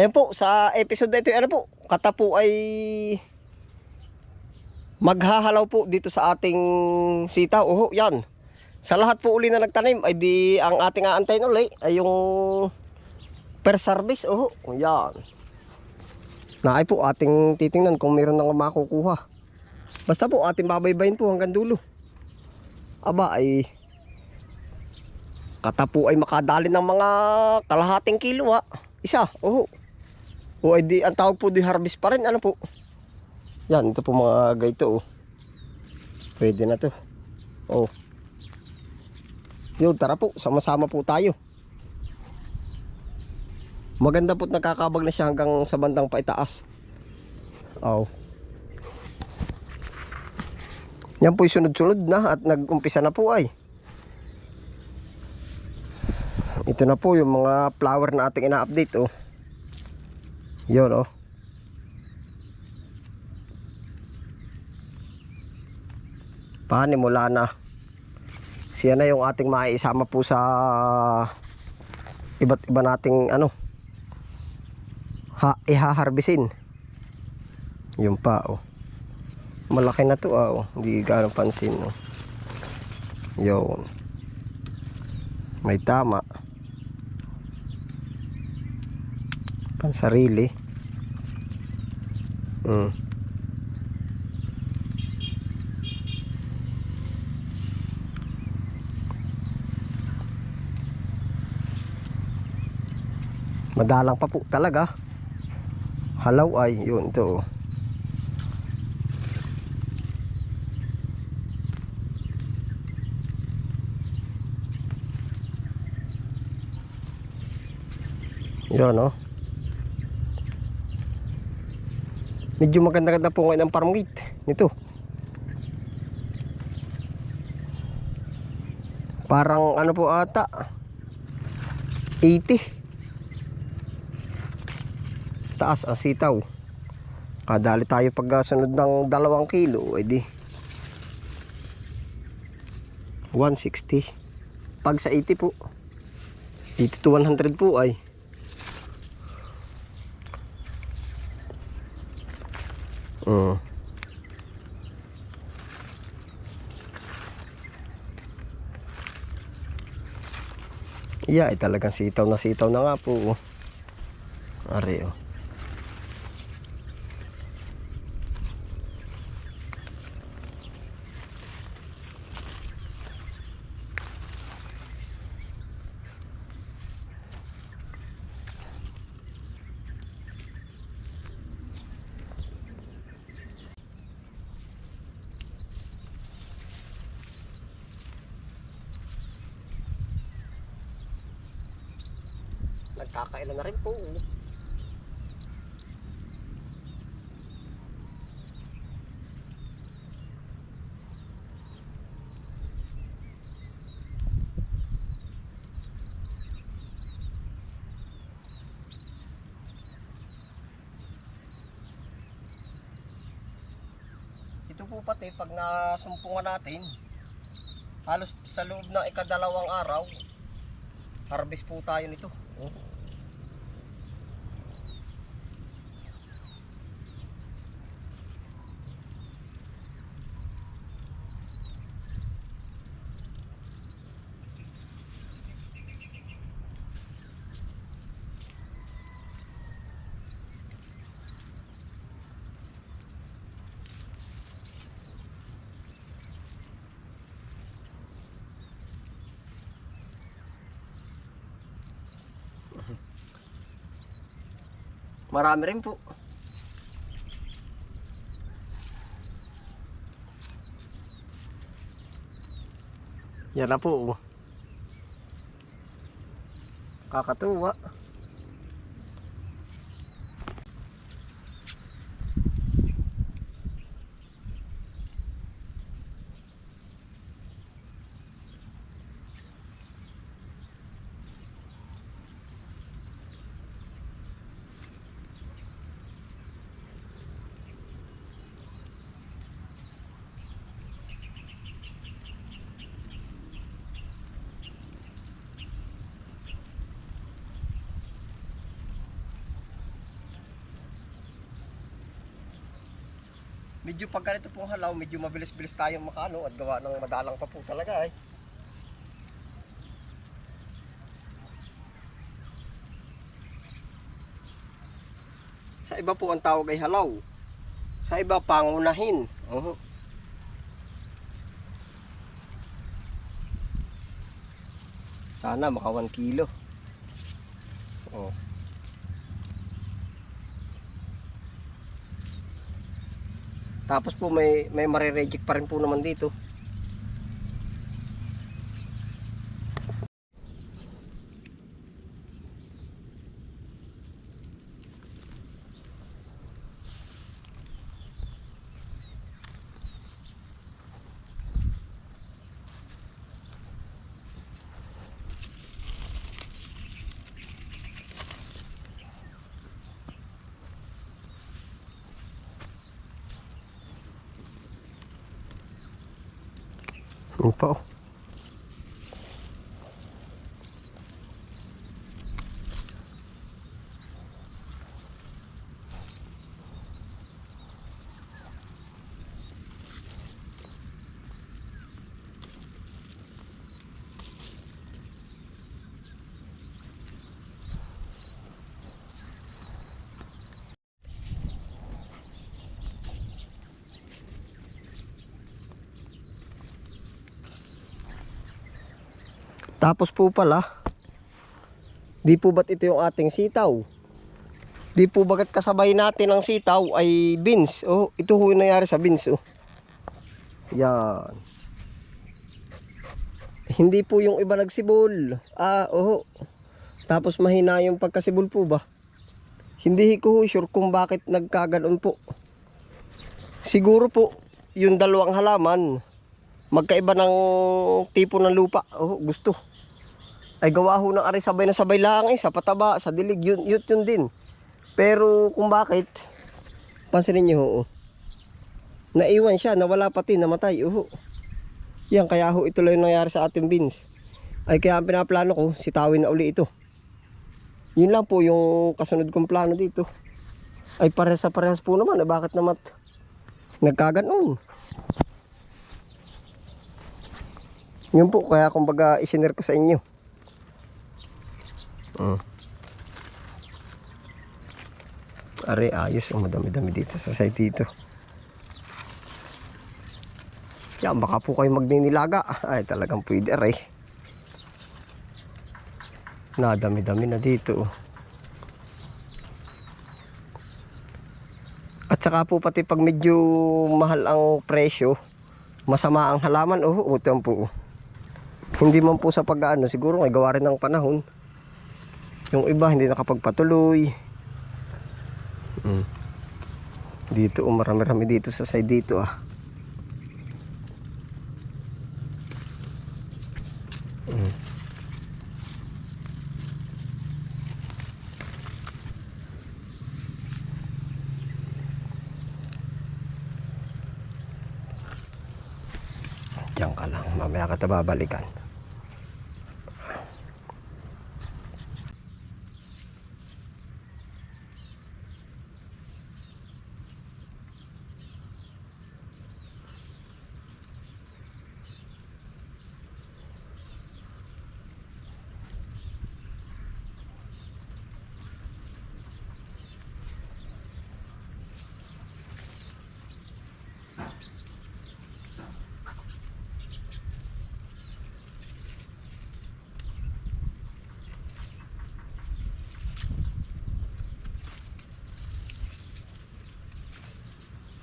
Ayan po, sa episode na ito, ano po, kata po ay maghahalaw po dito sa ating sitaw. Oho, yan. Sa lahat po uli na nagtanim, ay di ang ating aantayin uli ay yung per service. Oho, yan. Na ay po ating titingnan kung meron nang makukuha. Basta po ating babaybayin po hanggang dulo. Aba ay kata po ay makadali ng mga kalahating kilo ha. Isa, oho. O ay di, ang tawag po di harvest pa rin, ano po. Yan, ito po mga gaito oh. Pwede na to. Oh. Yun, tara po, sama-sama po tayo. Maganda po't nakakabag na siya hanggang sa bandang paitaas. Oh. Yan po sunod-sunod na at nag-umpisa na po ay. Ito na po yung mga flower na ating ina-update oh. Yun oh. Paano mula na. Siya na yung ating maiisama po sa iba't iba nating ano ha ihaharbisin. Yun pa oh. Malaki na to ah, oh. Hindi gaano pansin oh. Yun. May tama. Pansarili. Mm. Madalang pa po talaga. Halaw ay, yun to. Yun, oh. Medyo maganda-ganda po ngayon ang farm gate nito. Parang ano po ata? 80 Taas ang sitaw. Kadali tayo pagkasunod ng dalawang kilo edi. 160 Pag sa 80 po. 80 to 100 po ay Mm. Iya, ay talagang sitaw na sitaw na nga po. oh. Oh. Nagkakailan na rin po. oh. Ito po pati pag nasumpungan natin, halos sa loob ng ikadalawang araw, harvest po tayo nito. Marami rin po. Yan na po. oh. Kakatuwa. Medyo pag ganito pong halaw, medyo mabilis-bilis tayong makano at gawa ng madalang pa po talaga eh. Sa iba po ang tawag ay halaw. Sa iba pangunahin. Oo. Sana maka 1 kilo. Oh. Tapos po may may mare-reject pa rin po naman dito. Ano pa Tapos po pala, di po ba't ito yung ating sitaw? Di po bagat kasabay natin ang sitaw ay beans. Oh, ito ho yung nangyari sa beans. Oh. Yan. Hindi po yung iba nagsibol. Ah, oho. Tapos mahina yung pagkasibol po ba? Hindi ko sure kung bakit nagkaganoon po. Siguro po, yung dalawang halaman, magkaiba ng tipo ng lupa. Oh, gusto. Ay gawa ho ng ari sabay na sabay lang eh, sa pataba, sa dilig, yun, yun, yun din. Pero kung bakit, pansinin niyo ho. oh. Naiwan siya, nawala pati, namatay. Uho. Yan, kaya ho yung nangyari sa ating beans. Ay kaya ang pinaplano ko, sitawin na uli ito. Yun lang po yung kasunod kong plano dito. Ay parehas sa parehas po naman, eh, bakit naman nagkaganon? Yun po, kaya kumbaga isinare ko sa inyo. Mm. Are, ayos. Ang madami-dami dito sa side dito. Yan, baka po kayo magninilaga. Ay, talagang pwede, aray. Nadami-dami na dito. oh. At saka po pati pag medyo mahal ang presyo, masama ang halaman, oh, utang po. oh. Hindi man po sa pag-ano, siguro may gawa rin ng panahon. Yung iba hindi nakapagpatuloy. Mm. Dito, oh, marami-rami dito sa side dito ah. Mm. Diyan ka lang, mamaya ka babalikan.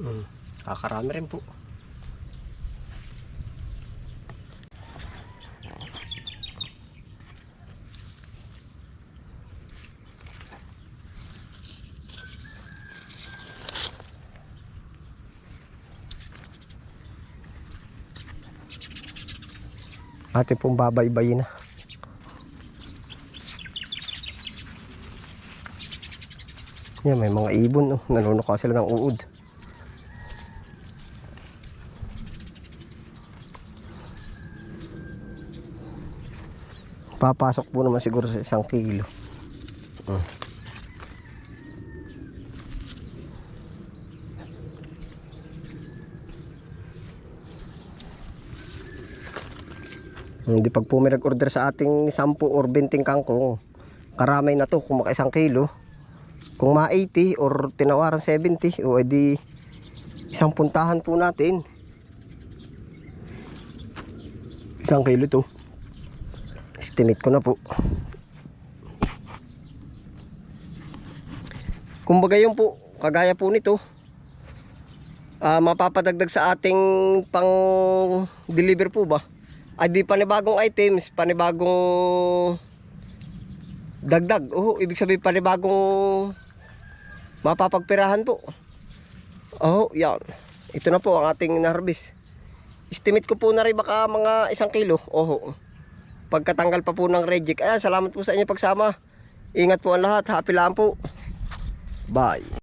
Mm. Kakarami rin po. Ate pong babaybay na. Yan, may mga ibon. Oh. Nanunuka sila ng uod. papasok po naman siguro sa isang kilo. Hmm. hindi pag po may order sa ating 10 or 20 kangkong karamay na to kung maka isang kilo. Kung ma 80 or tinawaran 70 o edi isang puntahan po natin. Isang kilo to. Estimate ko na po. Kumbaga yun po, kagaya po nito, ah mapapadagdag sa ating pang deliver po ba? Ay di panibagong items, panibagong dagdag. Oh, ibig sabihin panibagong mapapagpirahan po. Oh, yan. Ito na po ang ating narbis. Estimate ko po na rin baka mga isang kilo. Oh, pagkatanggal pa po ng reject. Ayan, salamat po sa inyo pagsama. Ingat po ang lahat. Happy lang po. Bye.